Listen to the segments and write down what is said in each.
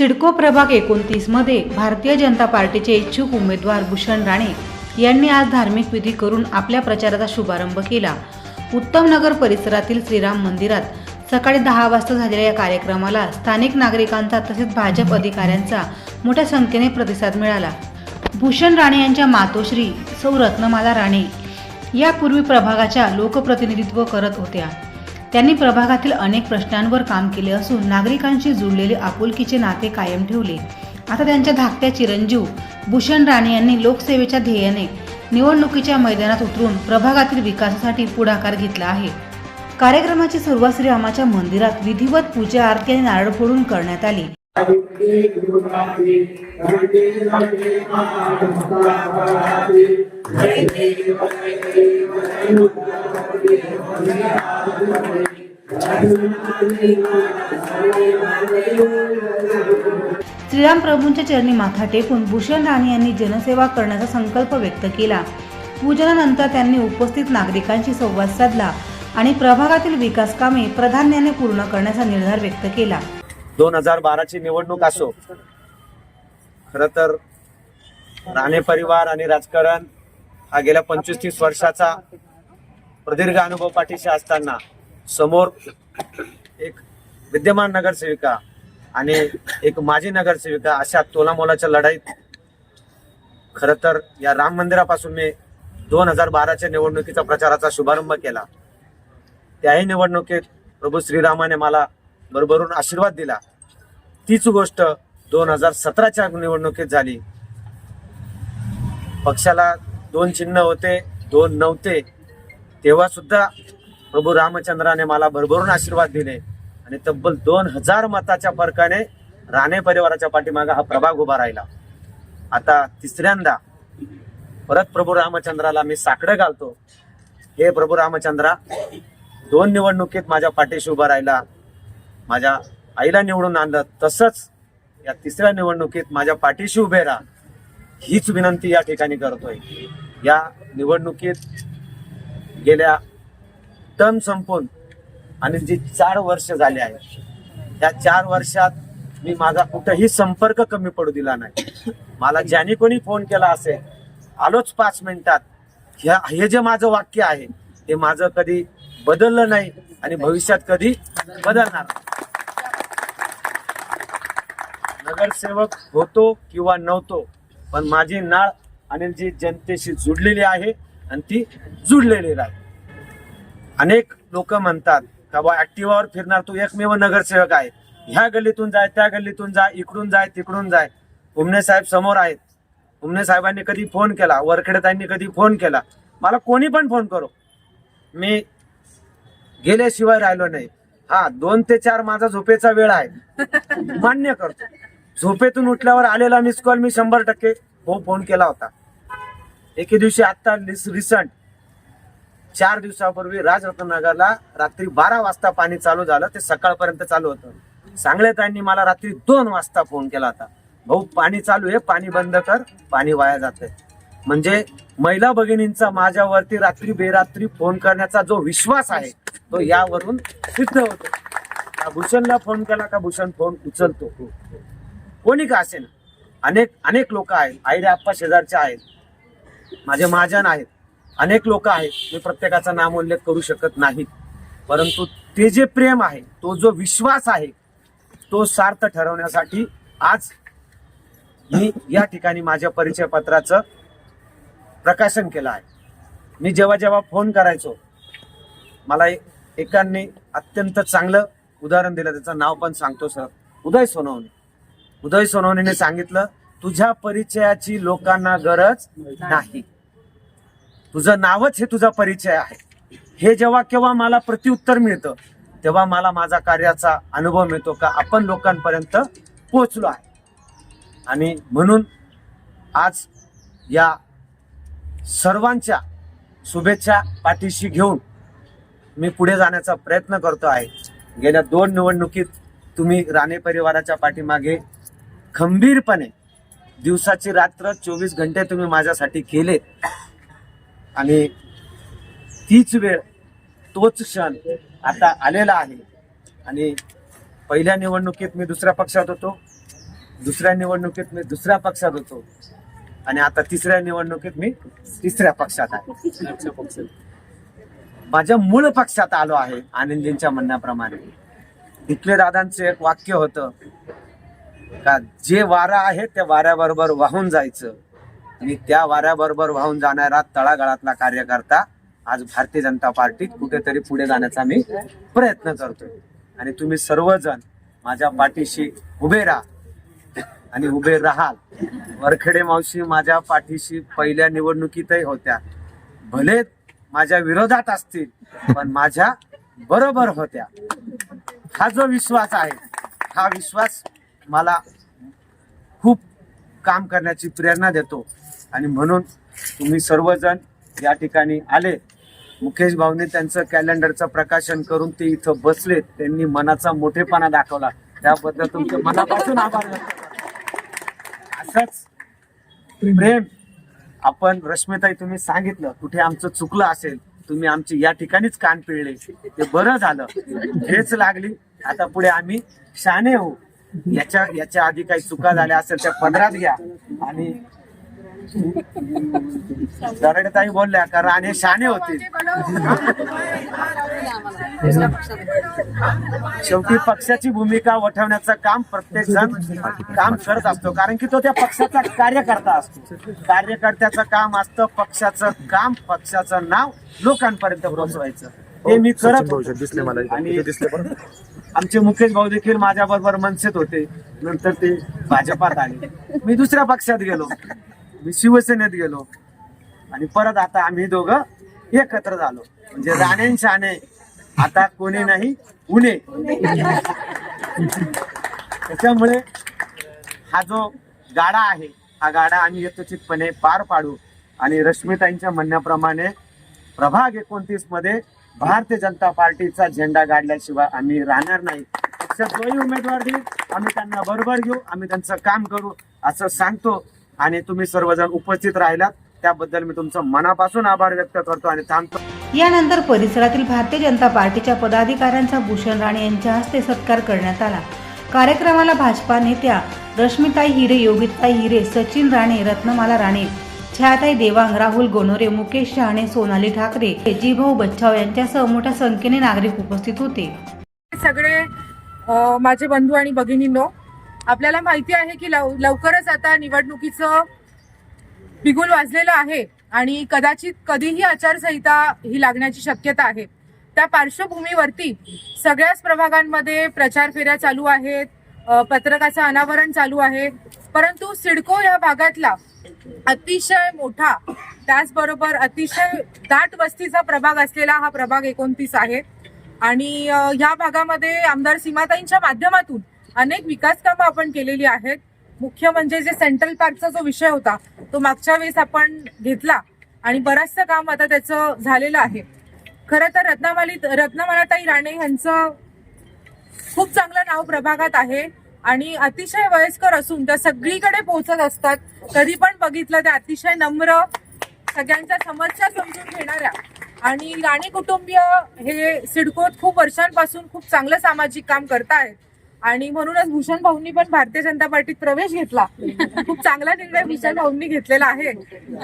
सिडको प्रभाग एकोणतीसमध्ये भारतीय जनता पार्टीचे इच्छुक उमेदवार भूषण राणे यांनी आज धार्मिक विधी करून आपल्या प्रचाराचा शुभारंभ केला. उत्तम नगर परिसरातील श्रीराम मंदिरात सकाळी दहा वाजता झालेल्या या कार्यक्रमाला स्थानिक नागरिकांचा तसेच भाजप अधिकाऱ्यांचा मोठ्या संख्येने प्रतिसाद मिळाला. भूषण राणे यांच्या मातोश्री सौ रत्नमाला राणे यापूर्वी प्रभागाच्या लोकप्रतिनिधित्व करत होत्या. त्यांनी प्रभागातील अनेक प्रश्नांवर काम केले असून नागरिकांशी जुळलेले आपुलकीचे नाते कायम ठेवले. आता त्यांच्या धाकट्या चिरंजीव भूषण राणे यांनी लोकसेवेच्या ध्येयाने निवडणुकीच्या मैदानात उतरून प्रभागातील विकासासाठी पुढाकार घेतला आहे. कार्यक्रमाची सुरुवात श्रीरामाच्या मंदिरात विधिवत पूजा आरती आणि नारळ फोडून करण्यात आली. श्रीराम प्रभूंच्या चरणी माथा टेकून भूषण राणे यांनी जनसेवा करण्याचा संकल्प व्यक्त केला. पूजनानंतर त्यांनी उपस्थित नागरिकांशी संवाद साधला आणि प्रभागातील विकास कामे प्राधान्याने पूर्ण करण्याचा निर्धार व्यक्त केला. दोन हजार बाराची निवडणूक असो खर तर राणे परिवार आणि राजकारण हा गेल्या पंचवीस तीस वर्षाचा प्रदीर्घ अनुभव पाठीशी असताना समोर एक विद्यमान नगरसेविका आणि एक माजी नगरसेविका अशा तोलामोलाच्या लढाईत खर तर या राम मंदिरापासून मी दोन हजार बाराच्या निवडणुकीचा प्रचाराचा शुभारंभ केला. त्याही निवडणुकीत प्रभू श्रीरामाने मला भरभरून आशीर्वाद दिला. तीच गोष्ट दोन हजार सतराच्या निवडणुकीत झाली. पक्षाला दोन चिन्ह होते दोन नव्हते तेव्हा सुद्धा प्रभू रामचंद्राने मला भरभरून आशीर्वाद दिले आणि तब्बल दोन हजार मताच्या फरकाने राणे परिवाराच्या पाठीमागे हा प्रभाग उभा राहिला. आता तिसऱ्यांदा परत प्रभू रामचंद्राला मी साकडं घालतो. हे प्रभू रामचंद्रा दोन निवडणुकीत माझ्या पाठीशी उभा राहिला. माझ्या आईला निवडून आणलं. तसंच या तिसऱ्या निवडणुकीत माझ्या पाठीशी उभे राहा. हीच विनंती या ठिकाणी करतोय. या निवडणुकीत गेल्या टर्म संपून आणि जी चार वर्ष झाले आहेत त्या चार वर्षात मी माझा कुठंही संपर्क कमी पडू दिला नाही. मला ज्याने कोणी फोन केला असेल आलोच पाच मिनिटात. ह्या हे जे माझं वाक्य आहे ते माझं कधी बदललं नाही आणि भविष्यात कधी बदलणार नगरसेवक होतो किंवा नव्हतो पण माझी नाळ आणि जी जनतेशी जुडलेली आहे आणि ती जुडलेली राहील. अनेक लोक म्हणतात का बा ऍक्टिव्हावर फिरणार तू एकमेव नगरसेवक आहे. ह्या गल्लीतून जाय त्या गल्लीतून जाय इकडून जाय तिकडून जाय. उमने साहेब समोर आहेत. उमने साहेबांनी कधी फोन केला वरखेडतांनी कधी फोन केला? मला कोणी पण फोन करो. मी गेल्याशिवाय राहिलो नाही. हा दोन ते चार माझा झोपेचा वेळ आहे. मान्य करतो. झोपेतून उठल्यावर आलेला मिस कॉल मी शंभर टक्के हो फोन केला होता. एके दिवशी आता रिसंट चार दिवसापूर्वी राजरत्ननगरला रात्री बारा वाजता पाणी चालू झालं ते सकाळपर्यंत चालू होतं. सांगलेतांनी मला रात्री दोन वाजता फोन केला होता. भाऊ पाणी चालू आहे पाणी बंद कर पाणी वाया जाते म्हणजे महिला भगिनींचा माझ्यावरती रात्री बेरात्री फोन करण्याचा जो विश्वास आहे तो यावरून सिद्ध होतो. का भूषणला फोन केला का भूषण फोन उचलतो? कोणी का असेल? अनेक अनेक लोक आहेत आईरे आप्पा शेजारचे आहेत माझे महाजन आहेत. अनेक लोक आहेत मी प्रत्येकाचा नाम उल्लेख करू शकत नाही परंतु ते जे प्रेम आहे तो जो विश्वास आहे तो सार्थ ठरवण्यासाठी आज मी या ठिकाणी माझ्या परिचय पत्राचं प्रकाशन केलं आहे. मी जेव्हा जेव्हा फोन करायचो मला एकांनी अत्यंत चांगलं उदाहरण दिलं त्याचं नाव पण सांगतो सर. उदय सोनवणे. उदय सोनवणेने सांगितलं तुझ्या परिचयाची लोकांना गरज नाही. तुझं नावच हे तुझा परिचय आहे. हे जेव्हा केव्हा मला प्रत्युत्तर मिळतं तेव्हा मला माझा कार्याचा अनुभव मिळतो का आपण लोकांपर्यंत पोचलो आहे. आणि म्हणून आज या सर्वांच्या शुभेच्छा पाठीशी घेऊन मी पुढे जाण्याचा प्रयत्न करतो आहे. गेल्या दोन निवडणुकीत तुम्ही राणे परिवाराच्या पाठीमागे खंबीरपणे दिवसाची रात्र चोवीस घंटे तुम्ही माझ्यासाठी केले आणि तीच वेळ तोच क्षण आता आलेला आहे. आणि पहिल्या निवडणुकीत मी दुसऱ्या पक्षात होतो दुसऱ्या निवडणुकीत मी दुसऱ्या पक्षात होतो आणि आता तिसऱ्या निवडणुकीत मी तिसऱ्या पक्षात आहे. माझ्या मूळ पक्षात आलो आहे आनंदींच्या म्हणण्याप्रमाणे. इथले दादांचं एक वाक्य होतं का जे वारा आहे त्या वाऱ्याबरोबर वाहून जायचं. आणि त्या वाऱ्याबरोबर वाहून जाणारा तळागाळातला कार्यकर्ता आज भारतीय जनता पार्टीत कुठेतरी पुढे जाण्याचा मी प्रयत्न करतोय. आणि तुम्ही सर्वजण माझ्या पाठीशी उभे राहा. आणि उभे राहाल. वरखेडे मावशी माझ्या पाठीशी पहिल्या निवडणुकीतही होत्या. भले माझ्या विरोधात असतील पण माझ्या बरोबर होत्या. हा जो विश्वास आहे हा विश्वास मला खूप काम करण्याची प्रेरणा देतो. आणि म्हणून तुम्ही सर्वजण या ठिकाणी आले. मुकेश भाऊने त्यांचं कॅलेंडरचं प्रकाशन करून ते इथं बसलेत त्यांनी मनाचा मोठेपणा दाखवला. त्याबद्दल तुमचे मनापासून आभार असंच प्रेम आपण रश्मिताई तुम्ही सांगितलं कुठे आमचं चुकलं असेल तुम्ही आमची या ठिकाणीच कान पिळले. ते बरं झालं. हेच लागली. आता पुढे आम्ही शाने हो याच्या याच्या आधी काही चुका झाल्या असेल त्या पदरात घ्या. आणि दरडेताई बोलल्या का राणे शाने होतील शेवटी पक्षाची भूमिका वठवण्याचं काम प्रत्येक जण काम करत असतो. कारण की तो त्या पक्षाचा कार्यकर्ता असतो. कार्यकर्त्याचं काम असतं पक्षाचं काम पक्षाचं नाव लोकांपर्यंत पोहोचवायचं. ते मी करत होतो. दिसले मला आणि इथे दिसले पण आमचे मुकेश भाऊ देखील माझ्या बरोबर मनसेत होते. नंतर ते भाजपात आले. मी दुसऱ्या पक्षात गेलो. मी शिवसेनेत गेलो. आणि परत आता आम्ही दोघं एकत्र झालो. म्हणजे राणे शाणे. आता कोणी नाही उणे. त्याच्यामुळे हा जो गाडा आहे हा गाडा आम्ही यथोचितपणे पार पाडू. आणि रश्मिताईंच्या म्हणण्याप्रमाणे प्रभाग एकोणतीसमध्ये भारतीय जनता पार्टीचा झेंडा गाडल्याशिवाय आम्ही राहणार नाही. पक्ष जोही उमेदवार देईल. आम्ही त्यांना बरोबर घेऊ. आम्ही त्यांचं काम करू असं सांगतो. आणि तुम्ही सर्वजण उपस्थित राहिलात त्याबद्दल मी तुमचं मनापासून आभार व्यक्त करतो आणि थांबतो. यानंतर परिसरातील भारतीय जनता पार्टीच्या पदाधिकाऱ्यांचा भूषण राणे यांच्या हस्ते सत्कार करण्यात आला. कार्यक्रमाला भाजपा नेत्या रश्मिताई हिरे योगिताई हिरे सचिन राणे रत्नमाला राणे छायाताई देवांग राहुल गोनोरे मुकेश शहाणे सोनाली ठाकरे जीभाऊ बच्छाव यांच्यासह मोठ्या संख्येने नागरिक उपस्थित होते. सगळे माझे बंधू आणि भगिनींनो आपल्याला माहिती आहे की लव लवकरच आता निवडणुकीचं बिगुल वाजलेलं आहे आणि कदाचित कधीही आचारसंहिता ही लागण्याची शक्यता आहे. त्या पार्श्वभूमीवरती सगळ्याच प्रभागांमध्ये प्रचार फेऱ्या चालू आहेत पत्रकाचं अनावरण चालू आहे. परंतु सिडको या भागातला अतिशय मोठा त्याचबरोबर अतिशय दाट वस्तीचा प्रभाग असलेला हा प्रभाग एकोणतीस आहे. आणि या भागामध्ये आमदार सीमाताईंच्या माध्यमातून अनेक विकास कामं आपण केलेली आहेत. मुख्य म्हणजे जे सेंट्रल पार्कचा जो विषय होता तो मागच्या वेळेस आपण घेतला आणि बरचसं काम आता त्याचं झालेलं आहे. खरं तर रत्नामाली रत्नमालाताई राणे यांचं खूप चांगलं नाव प्रभागात आहे आणि अतिशय वयस्कर असून त्या सगळीकडे पोहोचत असतात. कधी पण बघितलं त्या अतिशय नम्र सगळ्यांच्या समस्या समजून घेणाऱ्या आणि राणे कुटुंबीय हे सिडकोत खूप वर्षांपासून खूप चांगलं सामाजिक काम करतायत. आणि म्हणूनच भूषण भाऊंनी पण भारतीय जनता पार्टीत प्रवेश घेतला. खूप चांगला निर्णय भूषण भाऊंनी घेतलेला आहे.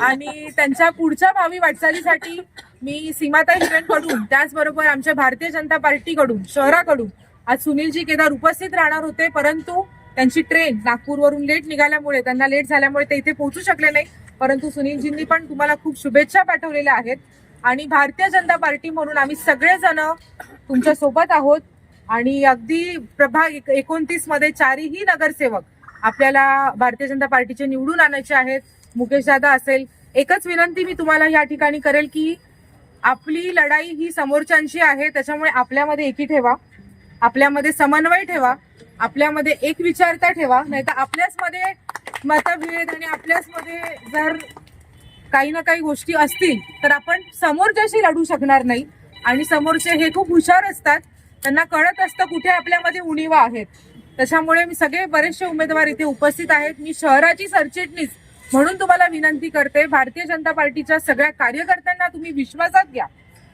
आणि त्यांच्या पुढच्या भावी वाटचालीसाठी मी सीमाताई हिरेनकडून त्याचबरोबर आमच्या भारतीय जनता पार्टीकडून शहराकडून आज सुनीलजी केदार उपस्थित राहणार होते. परंतु त्यांची ट्रेन नागपूरवरून लेट निघाल्यामुळे त्यांना लेट झाल्यामुळे ते इथे पोहोचू शकले नाही. परंतु सुनीलजींनी पण तुम्हाला खूप शुभेच्छा पाठवलेल्या आहेत. आणि भारतीय जनता पार्टी म्हणून आम्ही सगळेजण तुमच्यासोबत आहोत. आणि अगदी प्रभाग एकोणतीसमध्ये चारही नगरसेवक आपल्याला भारतीय जनता पार्टीचे निवडून आणायचे आहेत. मुकेश दादा असेल. एकच विनंती मी तुम्हाला या ठिकाणी करेल की आपली लढाई ही समोरच्यांची आहे. त्याच्यामुळे आपल्यामध्ये एकी ठेवा. आपल्यामध्ये समन्वय ठेवा. आपल्यामध्ये एक विचारता ठेवा. नाही तर आपल्याच मध्ये मतभेद आणि आपल्याच मध्ये जर काही ना काही गोष्टी असतील तर आपण समोरच्याशी लढू शकणार नाही. आणि समोरचे हे खूप हुशार असतात. त्यांना कळत असतं कुठे आपल्यामध्ये उणीवा आहेत. त्याच्यामुळे मी सगळे बरेचसे उमेदवार इथे उपस्थित आहेत. मी शहराची सरचिटणीस म्हणून तुम्हाला विनंती करते भारतीय जनता पार्टीच्या सगळ्या कार्यकर्त्यांना तुम्ही विश्वासात घ्या.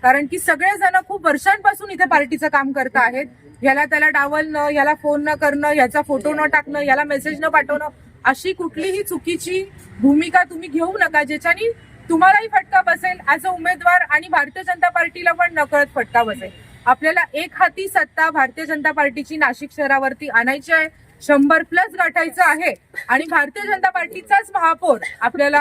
कारण की सगळेजण खूप वर्षांपासून इथे पार्टीचं काम करत आहेत. याला त्याला डावलणं याला फोन न करणं याचा फोटो न टाकणं याला मेसेज न पाठवणं अशी कुठलीही चुकीची भूमिका तुम्ही घेऊ नका ज्याच्यानी तुम्हालाही फटका बसेल ऍज अ उमेदवार आणि भारतीय जनता पार्टीला पण नकळत फटका बसेल. आपल्याला एक हाती सत्ता भारतीय जनता पार्टीची नाशिक शहरावरती आणायची आहे. शंभर प्लस गाठायचं आहे. आणि भारतीय जनता पार्टीचाच महापौर आपल्याला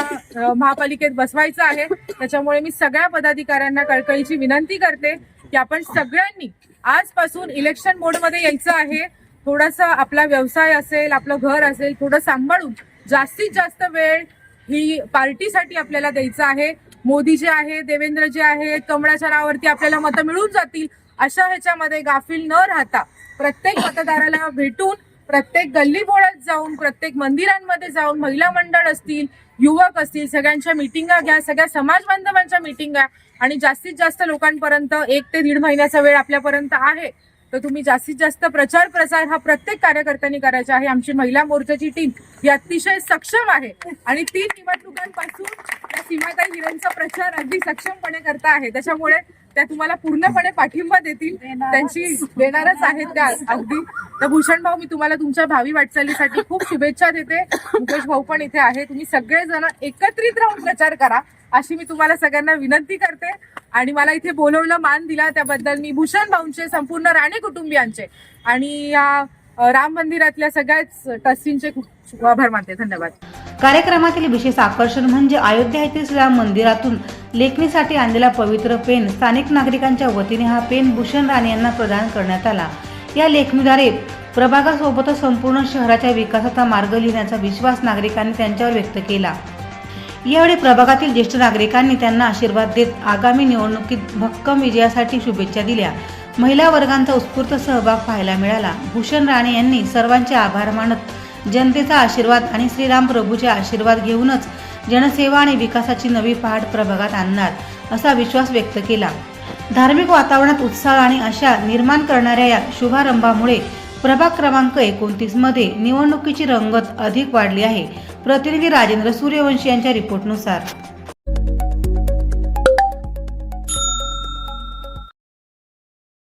महापालिकेत बसवायचा आहे. त्याच्यामुळे मी सगळ्या पदाधिकाऱ्यांना कळकळीची विनंती करते की आपण सगळ्यांनी आजपासून इलेक्शन मोडमध्ये यायचं आहे. थोडासा आपला व्यवसाय असेल आपलं घर असेल थोडं सांभाळून जास्तीत जास्त वेळ ही पार्टीसाठी आपल्याला द्यायचं आहे. मोदी जे आहे देवेंद्र जे आहे कमळाच्या नावावरती आपल्याला मतं मिळून जातील. अशा ह्याच्यामध्ये गाफील न राहता प्रत्येक मतदाराला भेटून प्रत्येक गल्लीबोळात जाऊन प्रत्येक मंदिरांमध्ये जाऊन महिला मंडळ असतील युवक असतील सगळ्यांच्या मिटिंगा घ्या सगळ्या समाज बांधवांच्या मिटिंगा आणि जास्तीत जास्त लोकांपर्यंत एक ते दीड महिन्याचा वेळ आपल्यापर्यंत आहे. तर तुम्ही जास्तीत जास्त प्रचार प्रसार हा प्रत्येक कार्यकर्त्यांनी करायचा आहे. आमची महिला मोर्चाची टीम ही अतिशय सक्षम आहे आणि तीन निवडणुकांपासून त्या सीमाताई हिरेंचा प्रचार अगदी सक्षमपणे करता आहे. त्याच्यामुळे त्या तुम्हाला पूर्णपणे पाठिंबा देतील. त्यांची देणारच आहेत त्या अगदी. तर भूषण भाऊ मी तुम्हाला तुमच्या भावी वाटचालीसाठी खूप शुभेच्छा देते. मुकेश भाऊ पण इथे आहे. तुम्ही सगळेजण एकत्रित राहून प्रचार करा अशी मी तुम्हाला सगळ्यांना विनंती करते. आणि मला इथे बोलवलं मान दिला त्याबद्दल मी भूषण भाऊंचे संपूर्ण राणे कुटुंबियांचे. आणि या राम मंदिरातल्या सगळ्याच टस्सींचे खूप आभार मानते. धन्यवाद. कार्यक्रमातील विशेष आकर्षण म्हणजे अयोध्या येथील श्रीराम मंदिरातून लेखणीसाठी आणलेला पवित्र पेन स्थानिक नागरिकांच्या वतीने हा पेन भूषण राणे यांना प्रदान करण्यात आला. या लेखणीद्वारे प्रभागासोबतच संपूर्ण शहराच्या विकासाचा मार्ग लिहिण्याचा विश्वास नागरिकांनी त्यांच्यावर व्यक्त केला. यावेळी प्रभागातील ज्येष्ठ नागरिकांनी त्यांना आशीर्वाद देत आगामी निवडणुकीत भक्कम विजयासाठी शुभेच्छा दिल्या. महिला वर्गांचा उत्स्फूर्त सहभाग पाहायला मिळाला. भूषण राणे यांनी सर्वांचे आभार मानत जनतेचा आशीर्वाद आणि श्रीराम प्रभूचे आशीर्वाद घेऊनच जनसेवा आणि विकासाची नवी पहाट प्रभागात आणणार असा विश्वास व्यक्त केला. धार्मिक वातावरणात उत्साह आणि आशा निर्माण करणाऱ्या या शुभारंभामुळे प्रभाग क्रमांक एकोणतीसमध्ये निवडणुकीची रंगत अधिक वाढली आहे. प्रतिनिधी राजेंद्र सूर्यवंशी यांच्या रिपोर्टनुसार.